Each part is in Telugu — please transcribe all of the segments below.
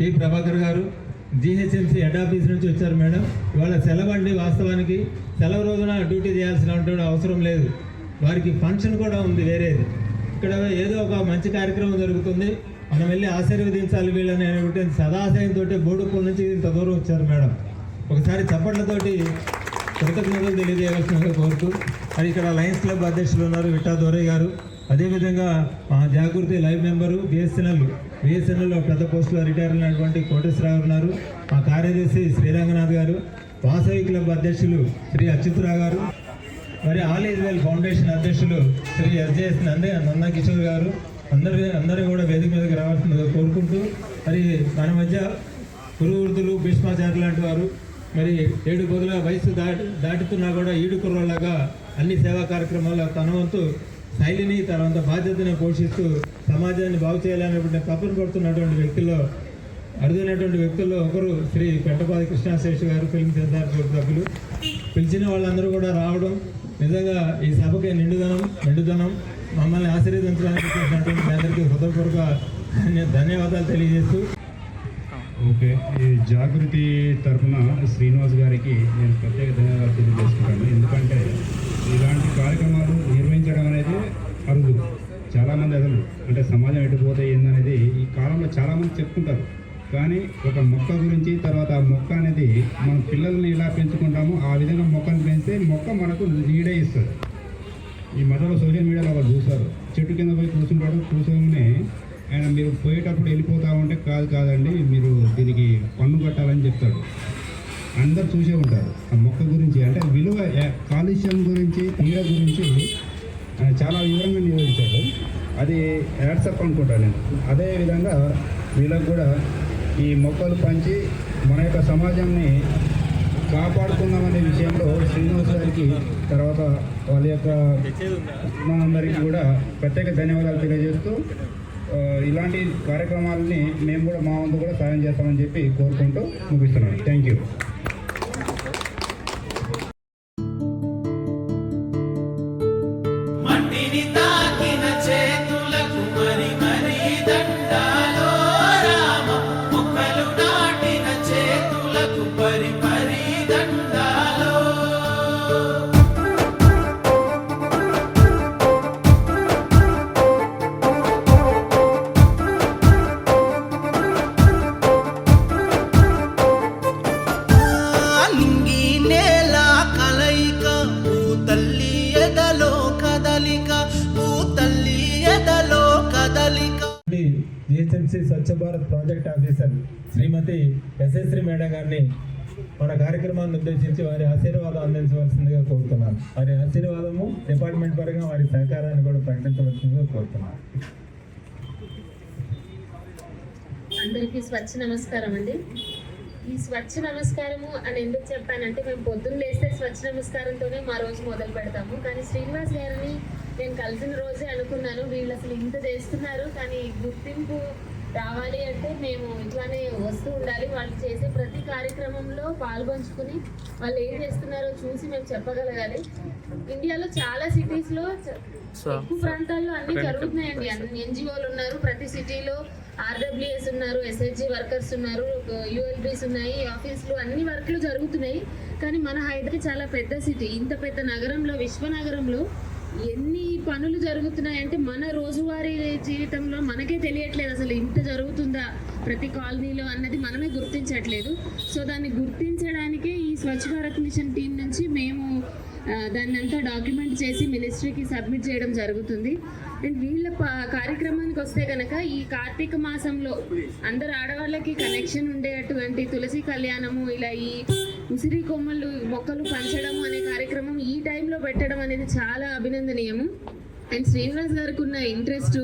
టీ ప్రభాకర్ గారు జిహెచ్ఎంసీ హెడ్ ఆఫీస్ నుంచి వచ్చారు మేడం. ఇవాళ సెలవు అండి వాస్తవానికి. సెలవు రోజున డ్యూటీ చేయాల్సినటువంటి అవసరం లేదు. వారికి ఫంక్షన్ కూడా ఉంది వేరేది. ఇక్కడ ఏదో ఒక మంచి కార్యక్రమం జరుగుతుంది. మనం వెళ్ళి ఆశీర్వదించాలి వీళ్ళని అనేటువంటి సదాశయంతో బోడుపూర్ నుంచి ఇంత దూరం వచ్చారు మేడం. ఒకసారి చప్పట్లతోటి కృతజ్ఞతలు తెలియజేయవలసిందిగా కోరుతూ. మరి ఇక్కడ లయన్స్ క్లబ్ అధ్యక్షులు ఉన్నారు విట్టా దోరయ్య గారు. అదేవిధంగా మా జాగృతి లైవ్ మెంబరు బిఎస్ఎన్ఎల్ బిఎస్ఎన్ఎల్లో పెద్ద పోస్టులో రిటైర్ అయినటువంటి కోటేశ్వరరావు ఉన్నారు. మా కార్యదర్శి శ్రీరంగనాథ్ గారు వాసవి క్లబ్ అధ్యక్షులు శ్రీ అచ్యుతరావు గారు మరి ఆల్ ఈజ్ వెల్ ఫౌండేషన్ అధ్యక్షులు శ్రీ ఎస్జేఎస్ నందే నందకిషోర్ గారు అందరి అందరూ కూడా వేదిక మీదకి రావాల్సిందిగా కోరుకుంటూ మరి మన మధ్య గురువృద్ధులు భీష్మాచార్య లాంటి వారు మరి ఏడు పదుల వయసు దాటి దాటుతున్నా కూడా ఈడు కుర్రలాగా అన్ని సేవా కార్యక్రమాల్లో తన వంతు శైలిని తన బాధ్యతను పోషిస్తూ సమాజాన్ని బాగు చేయాలనేటువంటి తపన పడుతున్నటువంటి వ్యక్తుల్లో అరుదైనటువంటి వ్యక్తుల్లో ఒకరు శ్రీ పెంటపాది కృష్ణాశేష్ గారు ఫిల్మ్ సెన్సార్ సభ్యులు. పిలిచిన వాళ్ళందరూ కూడా రావడం నిజంగా ఈ సభకి నిండుదనం నిండుదనం మమ్మల్ని ఆశీర్వదించడానికి చేసినటువంటి మీ అందరికీ హృదయపూర్వక ధన్యవాదాలు తెలియజేస్తూ. ఓకే ఈ జాగృతి తరఫున శ్రీనివాస్ గారికి నేను ప్రత్యేక ధన్యవాదాలు తెలియజేసుకుంటాను ఎందుకంటే ఇలాంటి కార్యక్రమాలు నిర్వహించడం అనేది అరుదు. చాలామంది అసలు అంటే సమాజం ఎటుపోతే ఏందనేది ఈ కాలంలో చాలామంది చెప్పుకుంటారు. కానీ ఒక మొక్క గురించి తర్వాత ఆ మొక్క అనేది మన పిల్లల్ని ఎలా పెంచుకుంటామో ఆ విధంగా మొక్కను పెంచితే మొక్క మనకు నీడే ఇస్తుంది. ఈ మధ్యలో సోషల్ మీడియాలో వాళ్ళు చూసారు చెట్టు కింద పోయి కూర్చుంటాడు. కూర్చోగానే ఆయన మీరు పోయేటప్పుడు వెళ్ళిపోతా ఉంటే కాదు కాదండి మీరు దీనికి పన్ను కట్టాలని చెప్తాడు. అందరు చూసే ఉంటారు. ఆ మొక్క గురించి అంటే విలువ కాలుష్యం గురించి నీడ గురించి చాలా వివరంగా నివేదించాడు అది యాడ్సప్ అనుకుంటాను నేను. అదే విధంగా వీళ్ళకు కూడా ఈ మొక్కలు పంచి మన యొక్క సమాజాన్ని కాపాడుకుందామనే విషయంలో శ్రీనివాస్ గారికి తర్వాత వాళ్ళ యొక్క మనందరికీ కూడా ప్రత్యేక ధన్యవాదాలు తెలియజేస్తూ ఇలాంటి కార్యక్రమాలని మేము కూడా మా వంతు కూడా సాయం చేస్తామని చెప్పి కోరుకుంటూ ముగిస్తున్నాను. థ్యాంక్ యూ ఆఫీసర్ శ్రీమతి ఎస్ఎస్శ్రీ మేడం గారిని మన కార్యక్రమాన్ని ఉద్దేశించి వారి ఆశీర్వాదం అందించవలసిందిగా కోరుతున్నాను. వారి ఆశీర్వాదము డిపార్ట్మెంట్ పరంగా వారి సహకారాన్ని కూడా ప్రకటించవలసిందిగా కోరుతున్నాను. అందరికీ స్వచ్ఛ నమస్కారం అండి. ఈ స్వచ్ఛ నమస్కారము అని ఎందుకు చెప్పానంటే మేము పొద్దున్న లేస్తే స్వచ్ఛ నమస్కారంతోనే మా రోజు మొదలు పెడతాము. కానీ శ్రీనివాస్ గారిని నేను కలిసిన రోజే అనుకున్నాను. వీళ్ళు అసలు ఇంత చేస్తున్నారు. కానీ గుర్తింపు రావాలి అంటే మేము ఇట్లానే వస్తూ ఉండాలి. వాళ్ళు చేసే ప్రతి కార్యక్రమంలో పాల్పంచుకుని వాళ్ళు ఏం చేస్తున్నారో చూసి మేము చెప్పగలగాలి. ఇండియాలో చాలా సిటీస్లో ఎక్కువ ప్రాంతాల్లో అన్ని జరుగుతున్నాయండి. అన్ని ఎన్జిఓలు ఉన్నారు ప్రతి సిటీలో ఆర్డబ్ల్యూఎస్ ఉన్నారు ఎస్హెచ్జి వర్కర్స్ ఉన్నారు యుఎల్బీస్ ఉన్నాయి ఆఫీసులు అన్ని వర్క్లు జరుగుతున్నాయి. కానీ మన హైదరాబాద్ చాలా పెద్ద సిటీ ఇంత పెద్ద నగరంలో విశ్వనగరంలో ఎన్ని పనులు జరుగుతున్నాయంటే మన రోజువారీ జీవితంలో మనకే తెలియట్లేదు అసలు ఇంత జరుగుతుందా ప్రతి కాలనీలో అన్నది మనమే గుర్తించట్లేదు. సో దాన్ని గుర్తించడానికే ఈ స్వచ్ఛ భారత్ మిషన్ టీం నుంచి మేము దాన్ని అంతా డాక్యుమెంట్ చేసి మినిస్ట్రీకి సబ్మిట్ చేయడం జరుగుతుంది. అండ్ వీళ్ళ ప- కార్యక్రమానికి వస్తే కనుక ఈ కార్తీక మాసంలో అందరు ఆడవాళ్ళకి కనెక్షన్ ఉండేటువంటి తులసి కళ్యాణము ఇలా ఈ ఉసిరి కొమ్మలు మొక్కలు పంచడం అనే కార్యక్రమం ఈ టైంలో పెట్టడం అనేది చాలా అభినందనీయము. అండ్ శ్రీనివాస్ గారికి ఉన్న ఇంట్రెస్ట్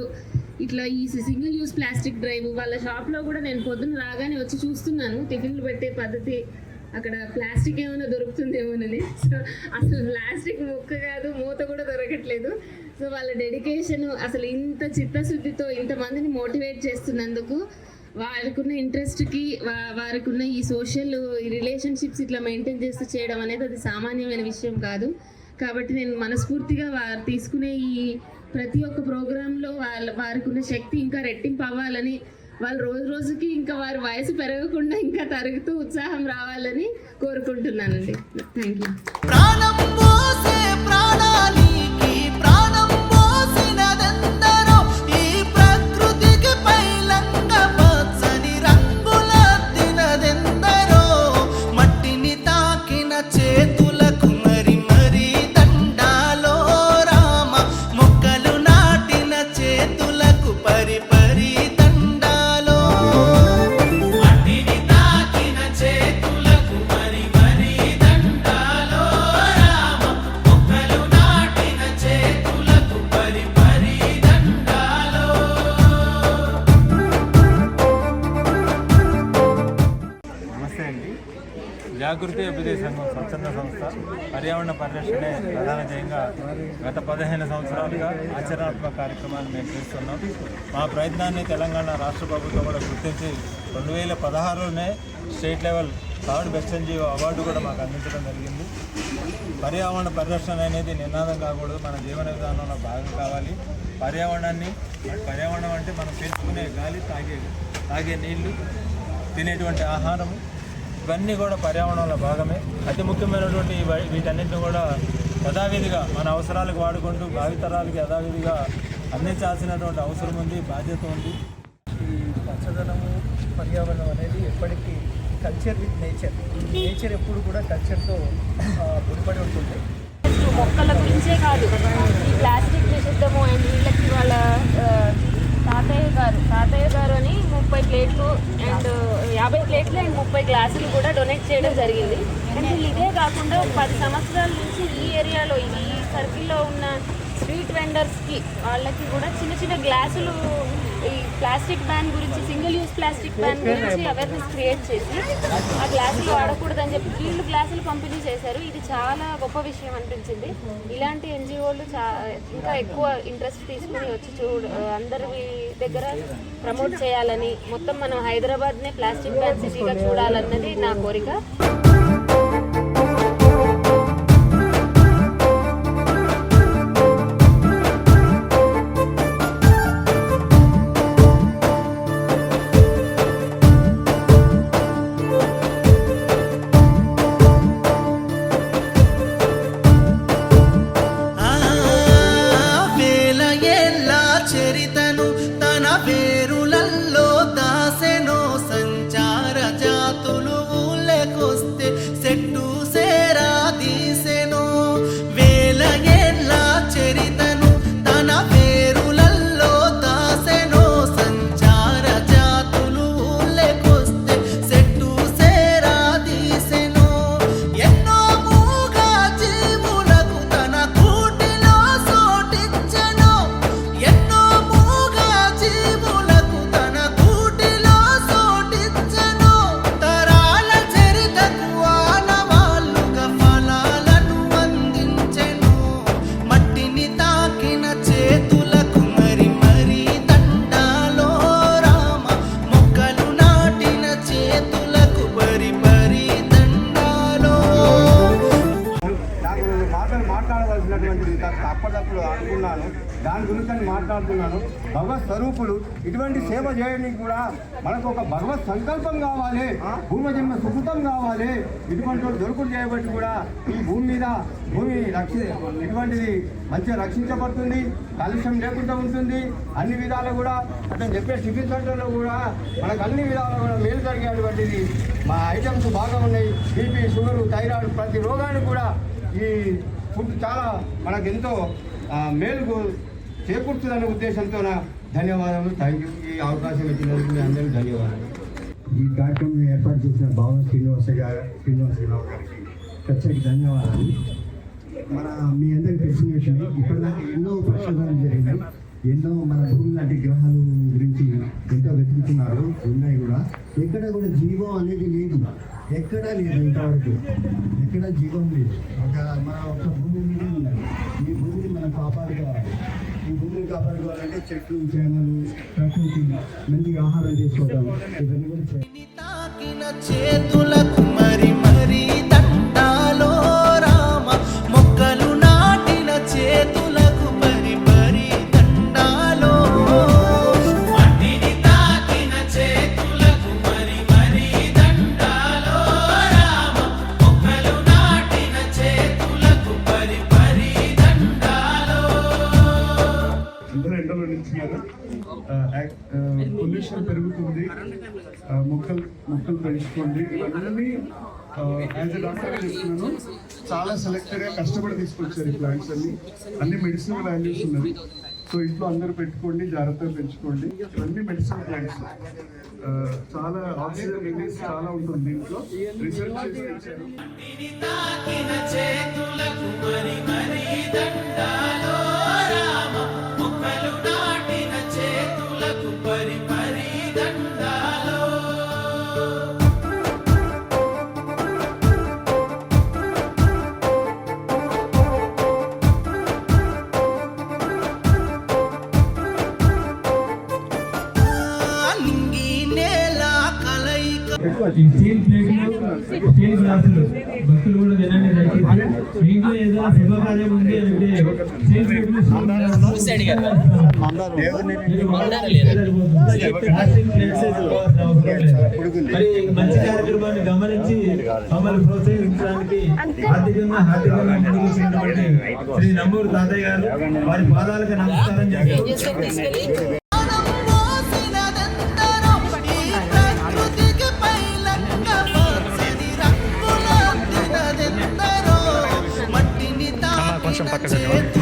ఇట్లా ఈ సింగిల్ యూస్ ప్లాస్టిక్ డ్రైవ్ వాళ్ళ షాప్లో కూడా నేను పొద్దున్న రాగానే వచ్చి చూస్తున్నాను. టిఫిన్లు పెట్టే పద్ధతి అక్కడ ప్లాస్టిక్ ఏమైనా దొరుకుతుందేమోనని సో అసలు ప్లాస్టిక్ ముక్క కాదు మూత కూడా దొరకట్లేదు. సో వాళ్ళ డెడికేషన్ అసలు ఇంత చిత్తశుద్ధితో ఇంతమందిని మోటివేట్ చేస్తున్నందుకు వారికున్న ఇంట్రెస్ట్కి వారికున్న ఈ సోషల్ రిలేషన్షిప్స్ ఇట్లా మెయింటైన్ చేస్తూ చేయడం అనేది అది సామాన్యమైన విషయం కాదు. కాబట్టి నేను మనస్ఫూర్తిగా వారు తీసుకునే ఈ ప్రతి ఒక్క ప్రోగ్రాంలో వాళ్ళ వారికి ఉన్న శక్తి ఇంకా రెట్టింపు అవ్వాలని వాళ్ళు రోజు రోజుకి ఇంకా వారి వయసు పెరగకుండా ఇంకా తరుగుతూ ఉత్సాహం రావాలని కోరుకుంటున్నానండి. థ్యాంక్ యూ పర్యావరణ పరిరక్షణే ప్రధాన ధ్యేయంగా గత పదిహేను సంవత్సరాలుగా ఆచరణాత్మక కార్యక్రమాన్ని మేము చేస్తున్నాం. మా ప్రయత్నాన్ని తెలంగాణ రాష్ట్ర ప్రభుత్వం కూడా గుర్తించి రెండు వేల పదహారులోనే state level third best NGO award కూడా మాకు అందించడం జరిగింది. పర్యావరణ పరిరక్షణ అనేది నినాదం కాకూడదు మన జీవన విధానంలో భాగం కావాలి. పర్యావరణాన్ని పర్యావరణం అంటే మనం పీల్చుకునే గాలి తాగే తాగే నీళ్ళు తినేటువంటి ఆహారము ఇవన్నీ కూడా పర్యావరణంలో భాగమే. అతి ముఖ్యమైనటువంటి వీటన్నిటిని కూడా యథావిధిగా మన అవసరాలకు వాడుకుంటూ భావితరాలకి యథావిధిగా అందించాల్సినటువంటి అవసరం ఉంది బాధ్యత ఉంది. ఈ పచ్చదనము పర్యావరణం అనేది ఎప్పటికీ కల్చర్ విత్ నేచర్. నేచర్ ఎప్పుడు కూడా కల్చర్తో ముడిపడి ఉంటుంది. మొక్కల గురించే కాదు. ఈ ప్లాస్టిక్ నిషిద్ధము అండ్ వీళ్ళకి వాళ్ళ తాతయ్య గారు తాతయ్య గారు అని ముప్పై ప్లేట్లు అండ్ యాభై ప్లేట్లు అండ్ ముప్పై గ్లాసులు కూడా డొనేట్ చేయడం జరిగింది. అంటే ఇదే కాకుండా పది సంవత్సరాల నుంచి ఈ ఏరియాలో ఈ సర్కిల్లో ఉన్న స్ట్రీట్ వెండర్స్కి వాళ్ళకి కూడా చిన్న చిన్న గ్లాసులు ప్లాస్టిక్ బ్యాన్ గురించి సింగిల్ యూస్ ప్లాస్టిక్ బ్యాన్ గురించి అవేర్నెస్ క్రియేట్ చేసి ఆ గ్లాసులు వాడకూడదని చెప్పి వీళ్ళు గ్లాసులు పంపిణీ చేశారు. ఇది చాలా గొప్ప విషయం అనిపించింది. ఇలాంటి ఎన్జిఓలు చా ఇంకా ఎక్కువ ఇంట్రెస్ట్ తీసుకుని వచ్చి చూడు అందరి దగ్గర ప్రమోట్ చేయాలని మొత్తం మనం హైదరాబాద్నే ప్లాస్టిక్ బ్యాన్ సిటీగా చూడాలన్నది నా కోరిక. భగవత్ స్వరూపులు ఇటువంటి సేవ చేయడానికి కూడా మనకు ఒక భగవత్ సంకల్పం కావాలి. పూర్వజన్మ సుకృతం కావాలి. ఇటువంటి దొరుకుడు చేయబట్టి కూడా ఈ భూమి మీద భూమి రక్షి ఇటువంటిది మంచిగా రక్షించబడుతుంది. కాలుష్యం లేకుండా ఉంటుంది. అన్ని విధాలు కూడా అతను చెప్పే టిఫిన్ సెంటర్లో కూడా మనకు అన్ని విధాలు కూడా మేలు జరిగేటువంటిది మా ఐటమ్స్ బాగా ఉన్నాయి. బీపీ షుగర్ థైరాయిడ్ ప్రతి రోగానికి కూడా ఈ ఫుడ్ చాలా మనకు ఎంతో మేలు చేకూర్చుదనే ఉద్దేశంతో ధన్యవాదాలు థ్యాంక్ యూ ఈ అవకాశం ఇచ్చినందుకు మీ అందరికీ ధన్యవాదాలు ఈ కార్యక్రమం ఏర్పాటు చేసిన భావన శ్రీనివాస గారు శ్రీనివాసరావు గారికి ప్రత్యేక ధన్యవాదాలు. మన మీ అందరికీ తెలిసిన విషయం ఇప్పటిదాకా ఎన్నో పరిశోధనలు జరిగినాయి. ఎన్నో మన భూమి లాంటి గ్రహాలు గురించి ఎంతో వెతుకుతున్నారు. ఉన్నాయి కూడా. ఎక్కడ కూడా జీవం అనేది లేదు. ఎక్కడా లేదు ఇంతవరకు. ఎక్కడ జీవం లేదు. ఒక మన ఒక భూమి మీద ఉన్నది ఈ భూమిని మనం కాపాడుకోవాలి. ఈ భూమిని కాపాడుకోవాలంటే చెట్లు చేమలు ప్రకృతి మంచిగా ఆహారం చేసుకోవడం ఇవన్నీ కూడా చేతులకు ఎండలో పొల్యూషన్ పెరుగుతుంది. మొక్కలు మొక్కలు పెంచుకోండి. ఇవన్నీ యాజ్ ఎ డాక్టర్ చెప్తున్నాను చాలా సెలెక్టెడ్గా కష్టపడి తీసుకొచ్చారు ఈ ప్లాంట్స్ అన్ని. అన్ని మెడిసిన్ వాల్యూస్ ఉన్నాయి సో ఇంట్లో అందరూ పెట్టుకోండి జాగ్రత్తగా పెంచుకోండి. ఇవన్నీ మెడిసిన్ ప్లాంట్స్ చాలా ఆక్సిజన్ రిలీజ్ చాలా ఉంటుంది దీంట్లో రీసెర్చ్ చేసి భక్తులు కూడా తినండి దయచేసి. మీ ఇంట్లో ఏదైనా శుభకార్యం ఉంది అంటే. మరి మంచి కార్యక్రమాన్ని గమనించి మమ్మల్ని ప్రోత్సహించడానికి ఆర్థికంగా ఆర్థికంగా ముందుకు శ్రీ నంబూరు తాతయ్య గారు వారి పాదాలకు నమస్కారం చేస్తాం తాకిన చేతులకు మరి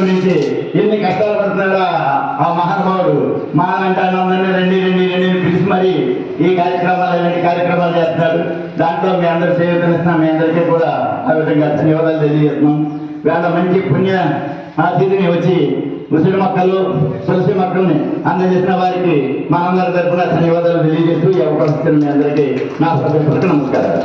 గురించి ఎన్ని కష్టాలు పడుతున్నాడా ఆ మహానుభావుడు? మా అంటే అందరినీ రండి రండి రండి పిలిచి మరి ఈ కార్యక్రమాలు ఇలాంటి కార్యక్రమాలు చేస్తున్నాడు? దాంట్లో మీ అందరూ సేవిస్తున్నాం మీ అందరికీ కూడా ఆ విధంగా ధన్యవాదాలు తెలియజేస్తున్నాం. వేళ మంచి పుణ్య తిథిని వచ్చి ముసలి మొక్కలు తులసి మొక్కల్ని అందజేసిన వారికి మనందరి తరఫున ధన్యవాదాలు తెలియజేస్తూ ఈ అవకాశం మీ అందరికీ నా సభ్యులకు నమస్కారాలు.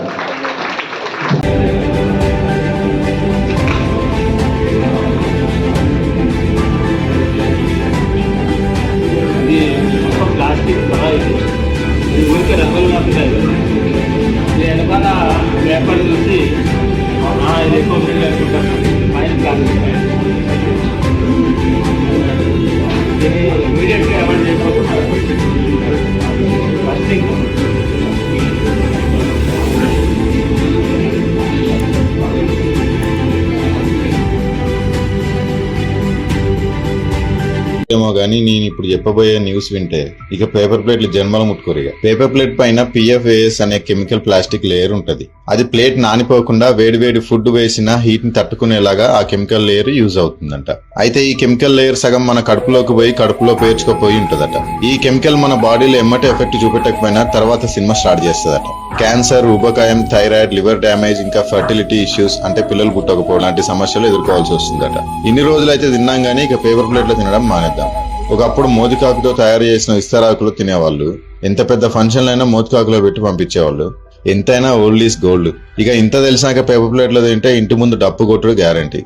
ఏమో గానీ నేను ఇప్పుడు చెప్పబోయే న్యూస్ వింటే ఇక పేపర్ ప్లేట్లు జన్మలు ముట్టుకోరిగా పేపర్ ప్లేట్ పైన పిఎఫ్ఏఎస్ అనే కెమికల్ ప్లాస్టిక్ లేయర్ ఉంటది. అది ప్లేట్ నానిపోకుండా వేడివేడి ఫుడ్ వేసిన హీట్ని తట్టుకునేలాగా ఆ కెమికల్ లేయర్ యూజ్ అవుతుందంట. అయితే ఈ కెమికల్ లేయర్ సగం మన కడుపులోకి పోయి కడుపులో పేర్చుకోపోయి ఉంటదట. ఈ కెమికల్ మన బాడీలో ఎమ్మటి ఎఫెక్ట్ చూపెట్టకపోయినా తర్వాత సినిమా స్టార్ట్ చేస్తుందట. క్యాన్సర్ ఊబకాయం థైరాయిడ్ లివర్ డ్యామేజ్ ఇంకా ఫర్టిలిటీ ఇష్యూస్ అంటే పిల్లలు పుట్టకపోవడం లాంటి సమస్యలు ఎదుర్కోవాల్సి వస్తుందట. ఇన్ని అయితే తిన్నాం గానీ ఇక పేపర్ ప్లేట్లో తినడం మానేద్దాం. ఒకప్పుడు మోదికాకుతో తయారు చేసిన విస్తరాకులు తినేవాళ్ళు. ఎంత పెద్ద ఫంక్షన్లైనా మోతికాకులో పెట్టి పంపించేవాళ్ళు. ఎంతైనా ఓల్డ్ ఈస్ గోల్డ్. ఇక ఇంత తెలిసినాక పేపర్ ప్లేట్లో తింటే ఇంటి ముందు డప్పు కొట్టుడు గ్యారంటీ.